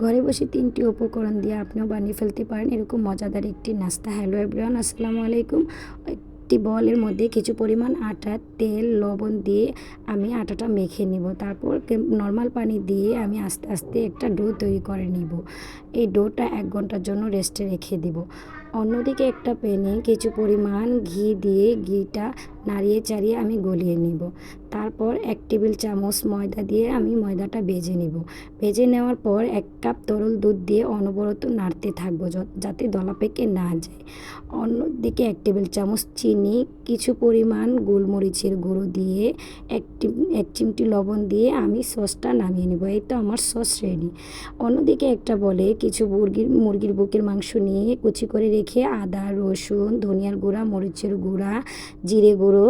ঘরে বসে তিনটি উপকরণ দিয়ে আপনিও বানিয়ে ফেলতে পারেন। এরকম মজাদার একটি নাস্তা। হ্যালো এভরিওয়ান আসসালামু আলাইকুম। একটি বলের মধ্যে কিছু পরিমাণ আটা, তেল, লবণ দিয়ে আমি আটাটা মেখে নিব। তারপর নর্মাল পানি দিয়ে আমি আস্তে আস্তে একটা ডো তৈরি করে নিব। এই ডোটা এক ঘণ্টার জন্য রেস্টে রেখে দিব। অন্যদিকে একটা প্যানে কিছু পরিমাণ ঘি দিয়ে ঘিটা নাড়িয়ে চাড়িয়ে আমি গলিয়ে নিব। তারপর এক টেবিল চামচ ময়দা দিয়ে আমি ময়দাটা ভেজে নিব। ভেজে নেওয়ার পর এক কাপ তরল দুধ দিয়ে অনবরত নাড়তে থাকব যাতে দলা পেকে না যায়। অন্যদিকে এক টেবিল চামচ চিনি, কিছু পরিমাণ গোলমরিচের গুঁড়ো দিয়ে এক এক চিমটি লবণ দিয়ে আমি সসটা নামিয়ে নেব। এই তো আমার সস রেডি। অন্যদিকে একটা বলে কিছু মুরগির মুরগির বুকের মাংস নিয়ে কুচি করে রেখে আদা, রসুন, ধনিয়ার গুঁড়া, মরিচের গুঁড়া, জিরে গুঁড়ো,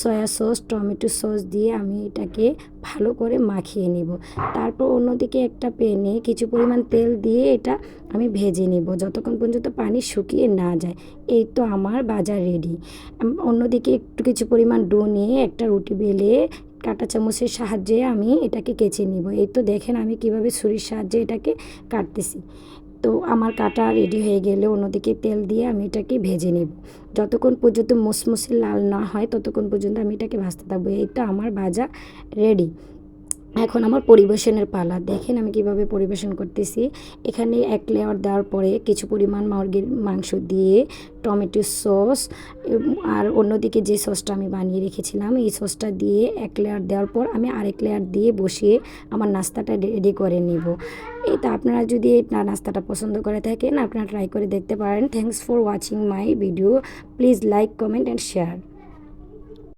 সয়া সস, টমেটো সস দিয়ে আমি এটাকে ভালো করে মাখিয়ে নিব। তারপর অন্যদিকে একটা প্যানে কিছু পরিমাণ তেল দিয়ে এটা আমি ভেজে নিব যতক্ষণ পর্যন্ত পানি শুকিয়ে না যায়। এই তো আমার বাজার রেডি অন্যদিকে একটু কিছু পরিমাণ ডো নিয়ে একটা রুটি বেলে কাঁটা চামচের সাহায্যে আমি এটাকে কেচে নিব। এই তো দেখেন আমি কীভাবে ছুরির সাহায্যে এটাকে কাটতেছি। তো আমার কাটা রেডি হয়ে গেলে অন্যদিকে তেল দিয়ে আমি এটাকে ভেজে নেব। যতক্ষণ পর্যন্ত মুসমুসে লাল না হয়, ততক্ষণ পর্যন্ত আমি এটাকে ভাজতে থাকব। এই তো আমার ভাজা রেডি এখন আমার পরিবেশনের পালা। দেখেন আমি কীভাবে পরিবেশন করতেছি। এখানে এক লেয়ার দেওয়ার পরে কিছু পরিমাণ মুরগির মাংস দিয়ে টমেটো সস, আর অন্যদিকে যে সসটা আমি বানিয়ে রেখেছিলাম, এই সসটা দিয়ে এক লেয়ার দেওয়ার পর আমি আরেক লেয়ার দিয়ে বসিয়ে আমার নাস্তাটা রেডি করে নিব। এই তো আপনারা যদি নাস্তাটা পছন্দ করে থাকেন, আপনারা ট্রাই করে দেখতে পারেন। Thanks for watching my video please like comment and share